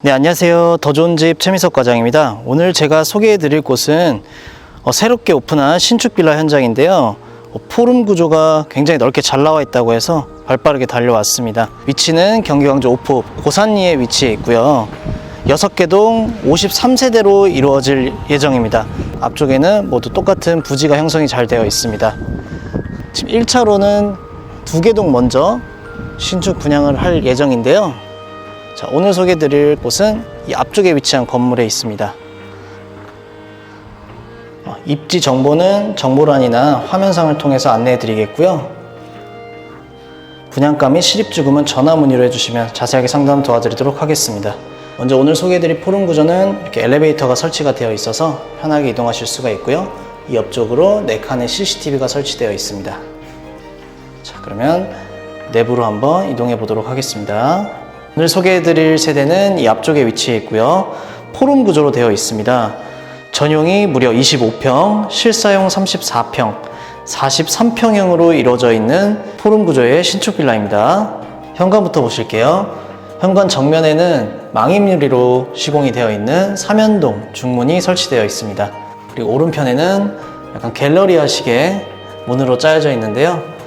네, 안녕하세요. 더 좋은 집 최미석 과장입니다. 오늘 제가 소개해 드릴 곳은 어, 새롭게 오픈한 신축 빌라 현장인데요. 어, 포름 구조가 굉장히 넓게 잘 나와 있다고 해서 발빠르게 달려왔습니다. 위치는 경기 광주 오포 고산리에 위치해 있고요. 6개 동 53세대로 이루어질 예정입니다. 앞쪽에는 모두 똑같은 부지가 형성이 잘 되어 있습니다. 지금 1차로는 두 개 동 먼저 신축 분양을 할 예정인데요. 자, 오늘 소개해 드릴 곳은 이 앞쪽에 위치한 건물에 있습니다. 어, 입지 정보는 정보란이나 화면상을 통해서 안내해 드리겠고요. 분양가 및 실입주금은 전화 문의로 해주시면 자세하게 상담 도와드리도록 하겠습니다. 먼저 오늘 소개해 드릴 포름 구조는 이렇게 엘리베이터가 설치가 되어 있어서 편하게 이동하실 수가 있고요. 이 옆쪽으로 4칸의 CCTV가 설치되어 있습니다. 자, 그러면 내부로 한번 이동해 보도록 하겠습니다. 오늘 소개해 드릴 세대는 이 앞쪽에 위치해 있고요. 포름 구조로 되어 있습니다. 전용이 무려 25평, 실사용 34평, 43평형으로 이루어져 있는 포름 구조의 신축 빌라입니다. 현관부터 보실게요. 현관 정면에는 망임 유리로 시공이 되어 있는 삼연동 중문이 설치되어 있습니다. 그리고 오른편에는 약간 갤러리아식의 문으로 짜여져 있는데요.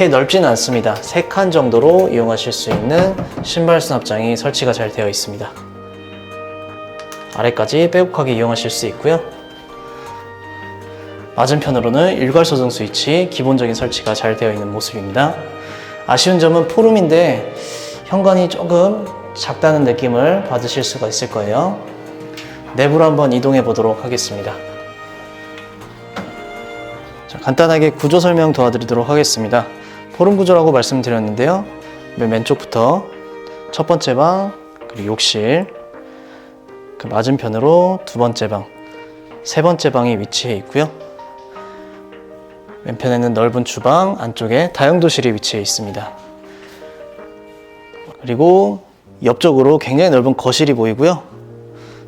그렇게 넓지는 않습니다. 3칸 정도로 이용하실 수 있는 신발 수납장이 설치가 잘 되어 있습니다. 아래까지 빼곡하게 이용하실 수 있고요. 맞은편으로는 일괄 소등 스위치 기본적인 설치가 잘 되어 있는 모습입니다. 아쉬운 점은 포름인데 현관이 조금 작다는 느낌을 받으실 수가 있을 거예요. 내부로 한번 이동해 보도록 하겠습니다. 자, 간단하게 구조 설명 도와드리도록 하겠습니다. 포름 구조라고 말씀드렸는데요. 맨 왼쪽부터 첫 번째 방, 그리고 욕실, 그 맞은편으로 두 번째 방, 세 번째 방이 위치해 있고요. 왼편에는 넓은 주방, 안쪽에 다용도실이 위치해 있습니다. 그리고 옆쪽으로 굉장히 넓은 거실이 보이고요.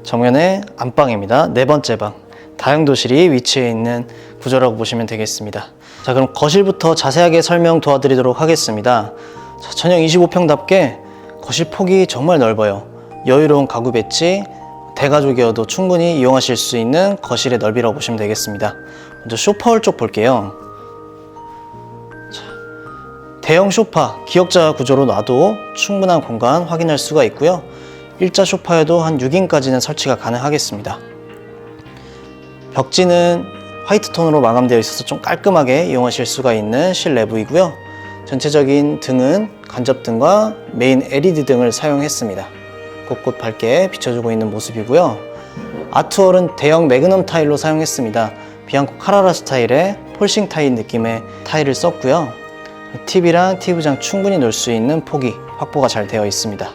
정면에 안방입니다. 네 번째 방. 다용도실이 위치해 있는 구조라고 보시면 되겠습니다. 자, 그럼 거실부터 자세하게 설명 도와드리도록 하겠습니다. 자, 전용 25평답게 거실 폭이 정말 넓어요. 여유로운 가구 배치, 대가족이어도 충분히 이용하실 수 있는 거실의 넓이라고 보시면 되겠습니다. 먼저 쇼파홀 쪽 볼게요. 자, 대형 쇼파, 기역자 구조로 놔도 충분한 공간 확인할 수가 있고요. 일자 쇼파에도 한 6인까지는 설치가 가능하겠습니다. 벽지는 화이트 톤으로 마감되어 있어서 좀 깔끔하게 이용하실 수가 있는 실내부이고요. 전체적인 등은 간접등과 메인 LED 등을 사용했습니다. 곳곳 밝게 비춰주고 있는 모습이고요. 아트월은 대형 매그넘 타일로 사용했습니다. 비앙코 카라라 스타일의 폴싱 타일 느낌의 타일을 썼고요. TV랑 TV장 충분히 놓을 수 있는 폭이 확보가 잘 되어 있습니다.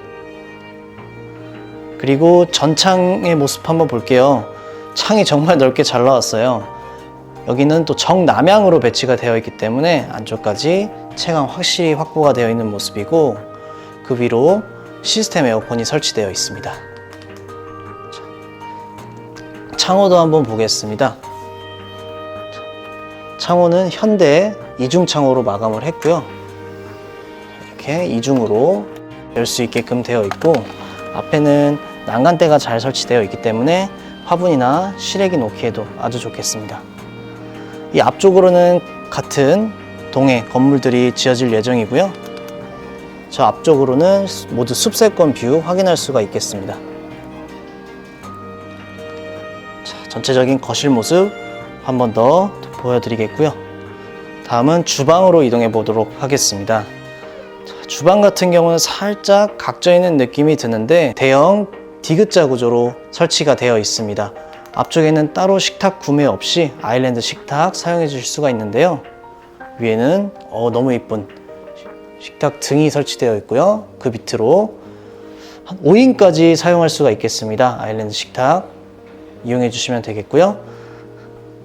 그리고 전창의 모습 한번 볼게요. 창이 정말 넓게 잘 나왔어요. 여기는 또 정남향으로 배치가 되어 있기 때문에 안쪽까지 체감 확실히 확보가 되어 있는 모습이고 그 위로 시스템 에어컨이 설치되어 있습니다. 창호도 한번 보겠습니다. 창호는 현대 이중 창호로 마감을 했고요. 이렇게 이중으로 열 수 있게끔 되어 있고 앞에는 난간대가 잘 설치되어 있기 때문에 화분이나 실외기 놓기에도 아주 좋겠습니다. 이 앞쪽으로는 같은 동해 건물들이 지어질 예정이고요. 저 앞쪽으로는 모두 숲세권 뷰 확인할 수가 있겠습니다. 자, 전체적인 거실 모습 한 번 더 보여드리겠고요. 다음은 주방으로 이동해 보도록 하겠습니다. 자, 주방 같은 경우는 살짝 각져 있는 느낌이 드는데 대형 디귿자 구조로 설치가 되어 있습니다. 앞쪽에는 따로 식탁 구매 없이 아일랜드 식탁 사용해 주실 수가 있는데요. 위에는 어, 너무 이쁜 식탁 등이 설치되어 있고요. 그 밑으로 한 5인까지 사용할 수가 있겠습니다. 아일랜드 식탁 이용해 주시면 되겠고요.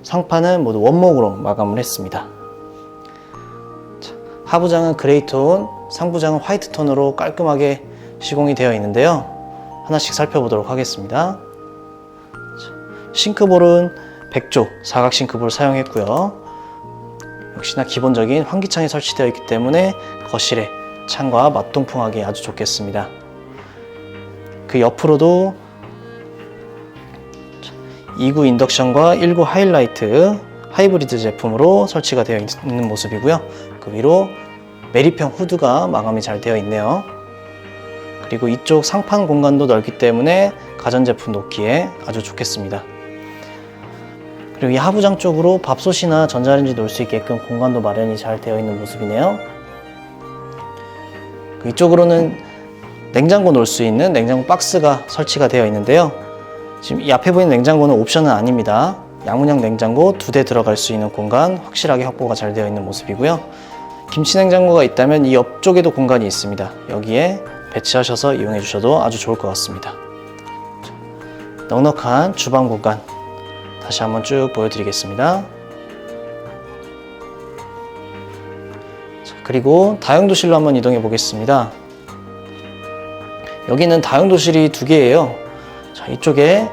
상판은 모두 원목으로 마감을 했습니다. 자, 하부장은 그레이톤, 상부장은 화이트톤으로 깔끔하게 시공이 되어 있는데요. 하나씩 살펴보도록 하겠습니다. 자, 싱크볼은 백조 사각 싱크볼 사용했고요. 역시나 기본적인 환기창이 설치되어 있기 때문에 거실에 창과 맞동풍하기 아주 좋겠습니다. 그 옆으로도 2구 인덕션과 1구 하이라이트 하이브리드 제품으로 설치가 되어 있는 모습이고요. 그 위로 메리평 후드가 마감이 잘 되어 있네요. 그리고 이쪽 상판 공간도 넓기 때문에 가전제품 놓기에 아주 좋겠습니다. 그리고 이 하부장 쪽으로 밥솥이나 전자레인지 놓을 수 있게끔 공간도 마련이 잘 되어 있는 모습이네요. 그 이쪽으로는 냉장고 놓을 수 있는 냉장고 박스가 설치가 되어 있는데요. 지금 이 앞에 보이는 냉장고는 옵션은 아닙니다. 양문형 냉장고 두 대 들어갈 수 있는 공간 확실하게 확보가 잘 되어 있는 모습이고요. 김치 냉장고가 있다면 이 옆쪽에도 공간이 있습니다. 여기에 배치하셔서 이용해 주셔도 아주 좋을 것 같습니다. 넉넉한 주방 공간 다시 한번 쭉 보여드리겠습니다. 자, 그리고 다용도실로 한번 이동해 보겠습니다. 여기는 다용도실이 두 개예요. 자, 이쪽에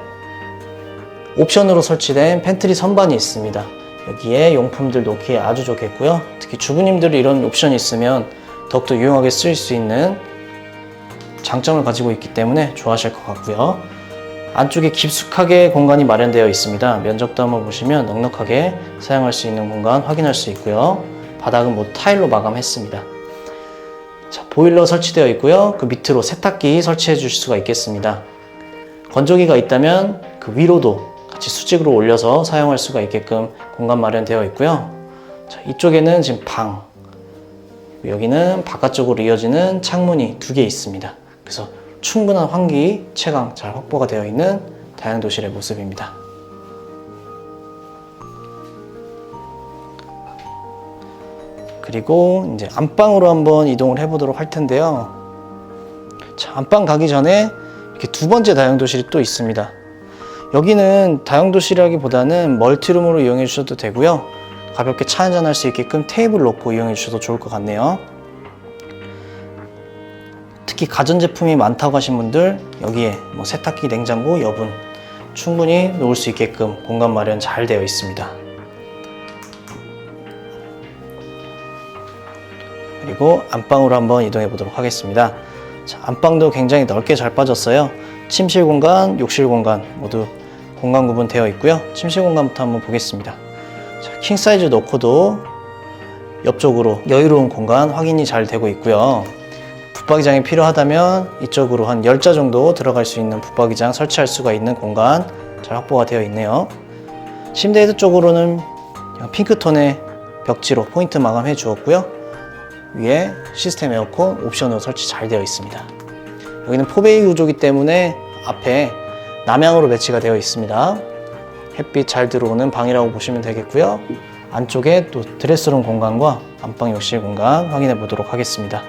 옵션으로 설치된 팬트리 선반이 있습니다. 여기에 용품들 놓기에 아주 좋겠고요. 특히 주부님들이 이런 옵션이 있으면 더욱더 유용하게 쓰일 수 있는 장점을 가지고 있기 때문에 좋아하실 것 같고요. 안쪽에 깊숙하게 공간이 마련되어 있습니다. 면적도 한번 보시면 넉넉하게 사용할 수 있는 공간 확인할 수 있고요. 바닥은 모두 타일로 마감했습니다. 자, 보일러 설치되어 있고요. 그 밑으로 세탁기 설치해 주실 수가 있겠습니다. 건조기가 있다면 그 위로도 같이 수직으로 올려서 사용할 수가 있게끔 공간 마련되어 있고요. 자, 이쪽에는 지금 방, 여기는 바깥쪽으로 이어지는 창문이 두 개 있습니다. 그래서 충분한 환기, 채광 잘 확보가 되어 있는 다용도실의 모습입니다. 그리고 이제 안방으로 한번 이동을 해보도록 할 텐데요. 자, 안방 가기 전에 이렇게 두 번째 다용 도실이 또 있습니다. 여기는 다용 도실이라기보다는 멀티룸으로 이용해 주셔도 되고요. 가볍게 차 한잔 할 수 있게끔 테이블 놓고 이용해 주셔도 좋을 것 같네요. 특히 가전제품이 많다고 하신 분들 여기에 뭐 세탁기, 냉장고, 여분 충분히 놓을 수 있게끔 공간 마련 잘 되어 있습니다. 그리고 안방으로 한번 이동해 보도록 하겠습니다. 자, 안방도 굉장히 넓게 잘 빠졌어요. 침실 공간, 욕실 공간 모두 공간 구분되어 있고요. 침실 공간부터 한번 보겠습니다. 자, 킹 사이즈 놓고도 옆쪽으로 여유로운 공간 확인이 잘 되고 있고요. 붙박이장이 필요하다면 이쪽으로 한 10자 정도 들어갈 수 있는 붙박이장 설치할 수가 있는 공간 잘 확보가 되어 있네요. 침대 헤드 쪽으로는 핑크톤의 벽지로 포인트 마감해 주었고요. 위에 시스템 에어컨 옵션으로 설치 잘 되어 있습니다. 여기는 포베이 구조기 때문에 앞에 남향으로 배치가 되어 있습니다. 햇빛 잘 들어오는 방이라고 보시면 되겠고요. 안쪽에 또 드레스룸 공간과 안방 욕실 공간 확인해 보도록 하겠습니다.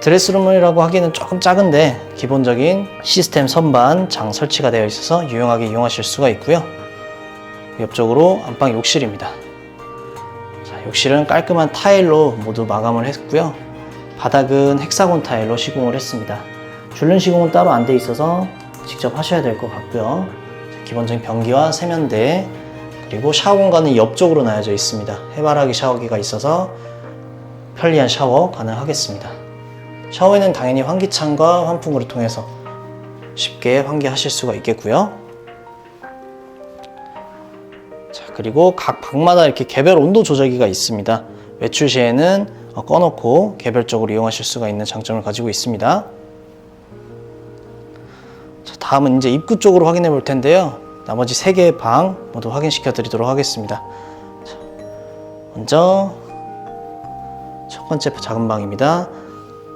드레스룸이라고 하기는 조금 작은데 기본적인 시스템 선반 장 설치가 되어 있어서 유용하게 이용하실 수가 있고요. 옆쪽으로 안방 욕실입니다. 자, 욕실은 깔끔한 타일로 모두 마감을 했고요. 바닥은 헥사곤 타일로 시공을 했습니다. 줄눈 시공은 따로 안 돼 있어서 직접 하셔야 될 것 같고요. 자, 기본적인 변기와 세면대 그리고 샤워 공간은 옆쪽으로 놔여져 있습니다. 해바라기 샤워기가 있어서 편리한 샤워 가능하겠습니다. 샤워에는 당연히 환기창과 환풍구를 통해서 쉽게 환기하실 수가 있겠고요. 자, 그리고 각 방마다 이렇게 개별 온도 조절기가 있습니다. 외출 시에는 어, 꺼놓고 개별적으로 이용하실 수가 있는 장점을 가지고 있습니다. 자, 다음은 이제 입구 쪽으로 확인해 볼 텐데요. 나머지 세 개의 방 모두 확인시켜 드리도록 하겠습니다. 자, 먼저 첫 번째 작은 방입니다.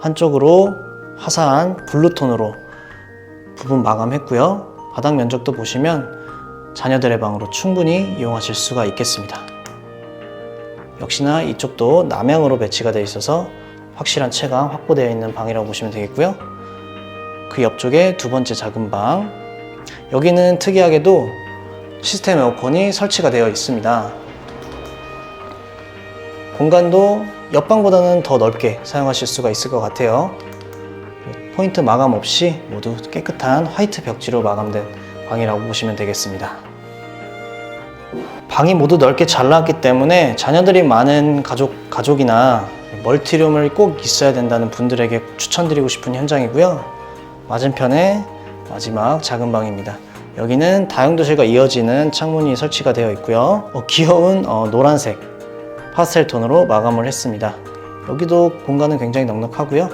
한쪽으로 화사한 블루톤으로 부분 마감했고요. 바닥 면적도 보시면 자녀들의 방으로 충분히 이용하실 수가 있겠습니다. 역시나 이쪽도 남향으로 배치가 되어 있어서 확실한 채광 확보되어 있는 방이라고 보시면 되겠고요. 그 옆쪽에 두 번째 작은 방. 여기는 특이하게도 시스템 에어컨이 설치가 되어 있습니다. 공간도 옆방보다는 더 넓게 사용하실 수가 있을 것 같아요. 포인트 마감 없이 모두 깨끗한 화이트 벽지로 마감된 방이라고 보시면 되겠습니다. 방이 모두 넓게 잘 나왔기 때문에 자녀들이 많은 가족, 가족이나 멀티룸을 꼭 있어야 된다는 분들에게 추천드리고 싶은 현장이고요. 맞은편에 마지막 작은 방입니다. 여기는 다용도실과 이어지는 창문이 설치가 되어 있고요. 어, 귀여운 어, 노란색 파스텔 톤으로 마감을 했습니다. 여기도 공간은 굉장히 넉넉하고요.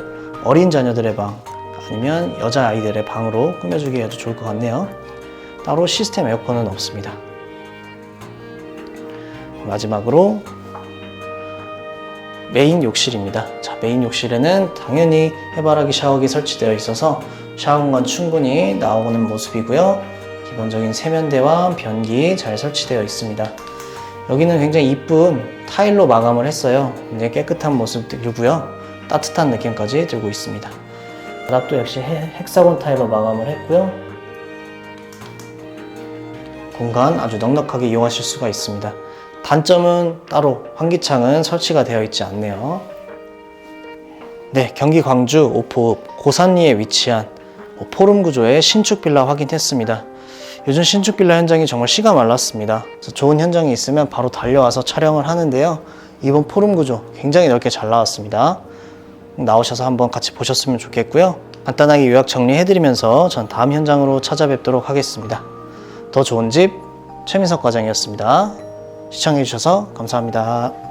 어린 자녀들의 방 아니면 여자 아이들의 방으로 꾸며주기 아주 좋을 것 같네요. 따로 시스템 에어컨은 없습니다. 마지막으로 메인 욕실입니다. 자, 메인 욕실에는 당연히 해바라기 샤워기 설치되어 있어서 샤워 공간 충분히 나오는 모습이고요. 기본적인 세면대와 변기 잘 설치되어 있습니다. 여기는 굉장히 이쁜 타일로 마감을 했어요. 굉장히 깨끗한 모습 들고요. 따뜻한 느낌까지 들고 있습니다. 바닥도 역시 해- 헥사곤 타일로 마감을 했고요. 공간 아주 넉넉하게 이용하실 수가 있습니다. 단점은 따로 환기창은 설치가 되어 있지 않네요. 네, 경기 광주 오포읍 고산리에 위치한 포름 구조의 신축 빌라 확인했습니다. 요즘 신축 빌라 현장이 정말 씨가 말랐습니다. 그래서 좋은 현장이 있으면 바로 달려와서 촬영을 하는데요. 이번 포름 구조 굉장히 넓게 잘 나왔습니다. 나오셔서 한번 같이 보셨으면 좋겠고요. 간단하게 요약 정리해드리면서 전 다음 현장으로 찾아뵙도록 하겠습니다. 더 좋은 집 최민석 과장이었습니다. 시청해주셔서 감사합니다.